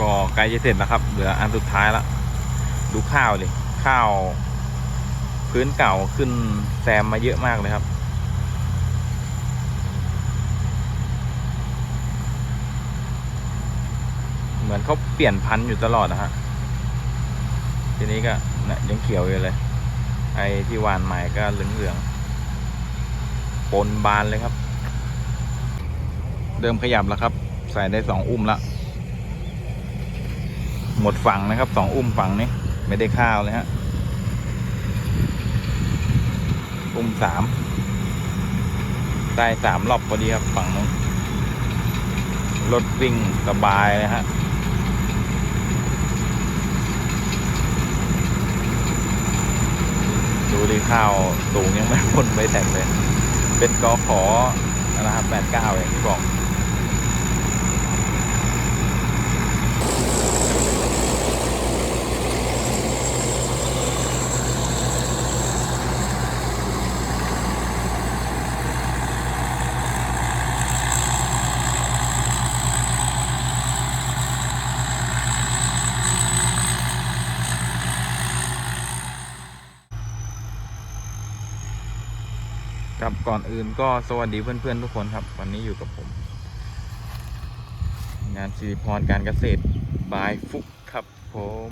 ก็ใกล้จะเสร็จแล้วครับ เหลืออันสุดท้ายล้วดูข้าวดิข้าว พื้นเก่าขึ้นแซมมาเยอะมากเลยครับ เหมือนเขาเปลี่ยนพันธุ์อยู่ตลอดนะฮะทีนี้ก็นะยังเขียวอยู่เลย ไอ้ที่หวานใหม่ก็เหลืองๆปนบานเลยครับเริ่มขยับแล้วครับ ใส่ได้สองอุ้มละ มดฝั่งนะครับสองอุ้มฝั่งนี้ ไม่ได้ข้าวเลยฮะ อุ้มสามได้สามรอบพอดีครับฝั่งนู้นรถวิ่งสบายเลยฮะดูดิข้าวสูงยังไม่พ้นไม่แตกเลย เป็นกอขอนะครับแปดเก้าอย่างที่บอก ครับก่อนอื่นก็สวัสดีเพื่อนๆทุกคนครับ วันนี้อยู่กับผม งานสิริพรการเกษตรบายฟุกครับผม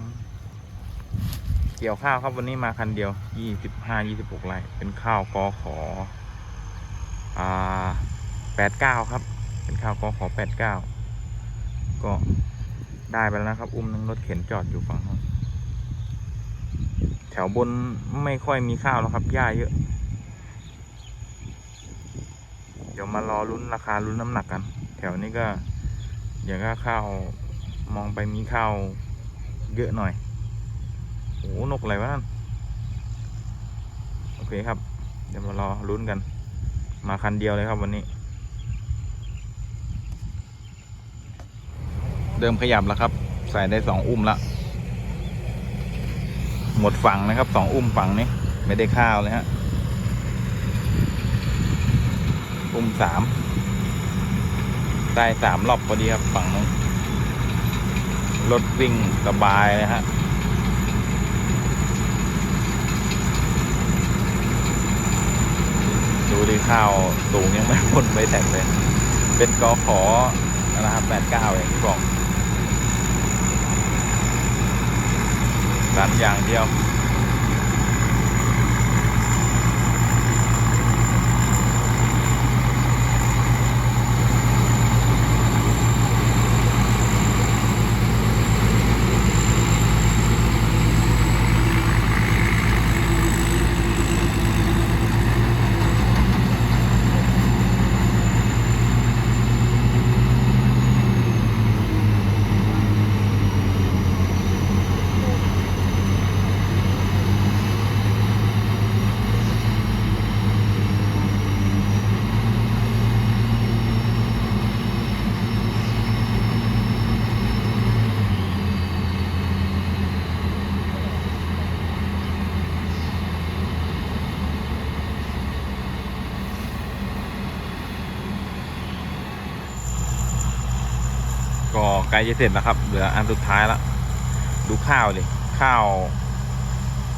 เกี่ยวข้าวครับวันนี้มาคันเดียว 25 26ไร่เป็นข้าวกอขออ่า89 ครับ เป็นข้าวกอขอ 89 ก็ได้ไปแล้วนะครับ อุ้มหนึงรถเข็นจอดอยู่ฝั่งแถวบนไม่ค่อยมีข้าวแล้วครับหญ้าเยอะ เดี๋ยวมารอลุ้นราคาลุ้นน้ำหนักกัน แถวนี้ก็อย่างก็ข้าวมองไปมีข้าวเยอะหน่อยโอ้นกอะไรวะนั่นโอเคครับ เดี๋ยวมารอลุ้นกัน มาคันเดียวเลยครับวันนี้เริ่มขยับแล้วครับ ใส่ได้สองอุ้มละหมดฝั่งนะครับสองอุ้มฝั่งนี้ ไม่ได้ข้าวเลยฮะ อุ้มสามได้สามรอบพอดีครับฝั่งนู้นรถวิ่งสบายเลยฮะดูดิข้าวสูงยังไม่พ้นไม่แตกเลย เป็นกอขอนะครับแปดเก้าอย่างที่บอกรันอย่างเดียว ก็ใกล้จะเสร็จแล้วครับ เหลืออันสุดท้ายแล้วดูข้าวดิข้าว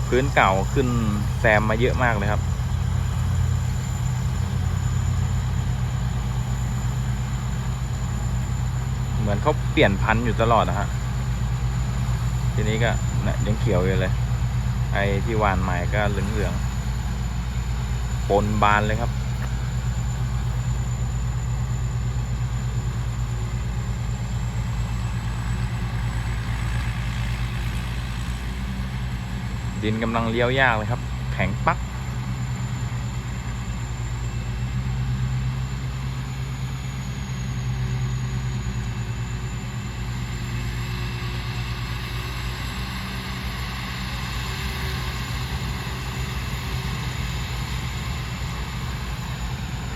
พื้นเก่าขึ้นแซมมาเยอะมากเลยครับ เหมือนเขาเปลี่ยนพันธุ์อยู่ตลอดนะฮะทีนี้ก็นะยังเขียวอยู่เลย ไอ้ที่หวานใหม่ก็เหลืองๆปนบานเลยครับ ดินกำลังเลี้ยวยากเลยครับ แข็งปัก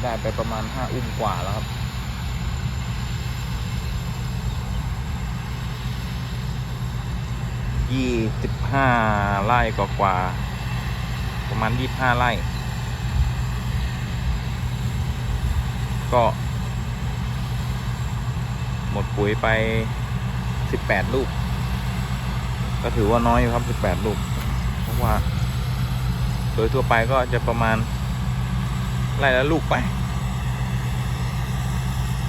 ได้ไปประมาณห้าอุ้มกว่าแล้วครับ ยี่สิบห้าไร่กว่าๆประมาณยี่สิบห้าไร่ ก็ หมดปุ๋ยไปสิบแปดลูก ก็ถือว่าน้อยอยู่ครับสิบแปดลูก เพราะว่า โดยทั่วไปก็จะประมาณไร่ละลูกไป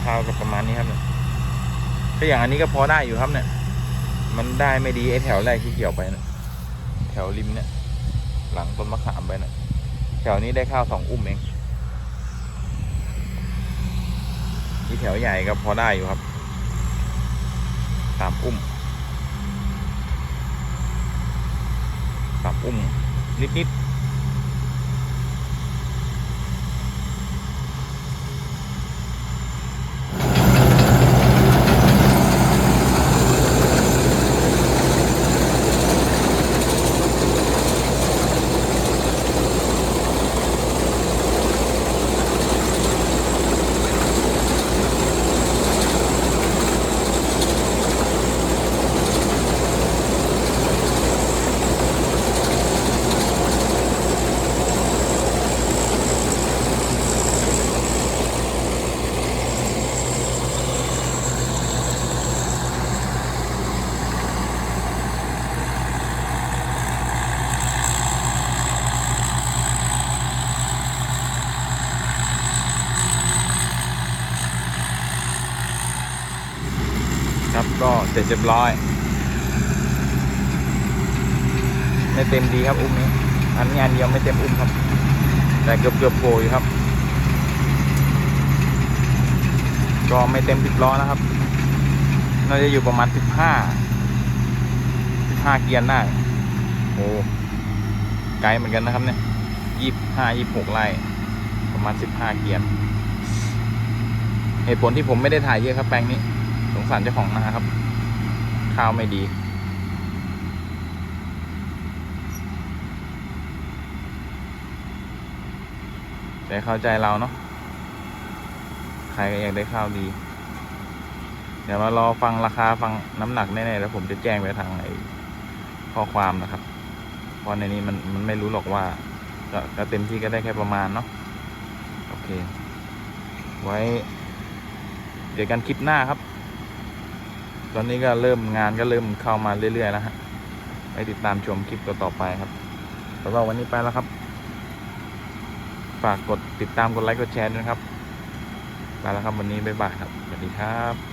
ข้าวก็ประมาณนี้ครับเนี่ยก็อย่างอันนี้ก็พอได้อยู่ครับเนี่ย มันได้ไม่ดีไอ้แถวแรกที่เกี่ยวไปนะแถวริมเนี่ย หลังต้นมะขามไปนะแถวนี้ได้ข้าวสองอุ้มเองที่แถวใหญ่ก็พอได้อยู่ครับสามอุ้มสามอุ้มนิดๆ เสร็จเรียบร้อยไม่เต็มดีครับอุ้มนี้อันนี้อันเดียวไม่เต็มอุ้มครับ แต่เกือบเกือบโผล่อยู่ครับ ก็ไม่เต็มสิบล้อนะครับน่าจะอยู่ประมาณสิบห้าสิบห้าเกียร์ได้โอ้ไกลเหมือนกันนะครับเนี่ยยี่ห้ายี่หกไร่ประมาณสิบห้าเกียร์เหตุผลที่ผมไม่ได้ถ่ายเยอะครับแปลงนี้ สงสารเจ้าของนาครับ ข้าวไม่ดีแต่เข้าใจเราเนาะใครก็อยากได้ข้าวดี เดี๋ยวมารอฟังราคาฟังน้ำหนักแน่ๆแล้วผมจะแจ้งไปทางไอ้ข้อความนะครับ เพราะในนี้มันมันไม่รู้หรอกว่าก็ก็เต็มที่ก็ได้แค่ประมาณเนาะโอเค ไว้เดี๋ยวกันคลิปหน้าครับ ตอนนี้ก็เริ่มงานก็เริ่มเข้ามาเรื่อยๆแล้วฮะไปติดตามชมคลิปต่อๆไปครับสำหรับวันนี้ไปแล้วครับ ฝากกดติดตามกดไลค์กดแชร์ด้วยนะครับไปแล้วครับวันนี้บ๊ายบายครับสวัสดีครับ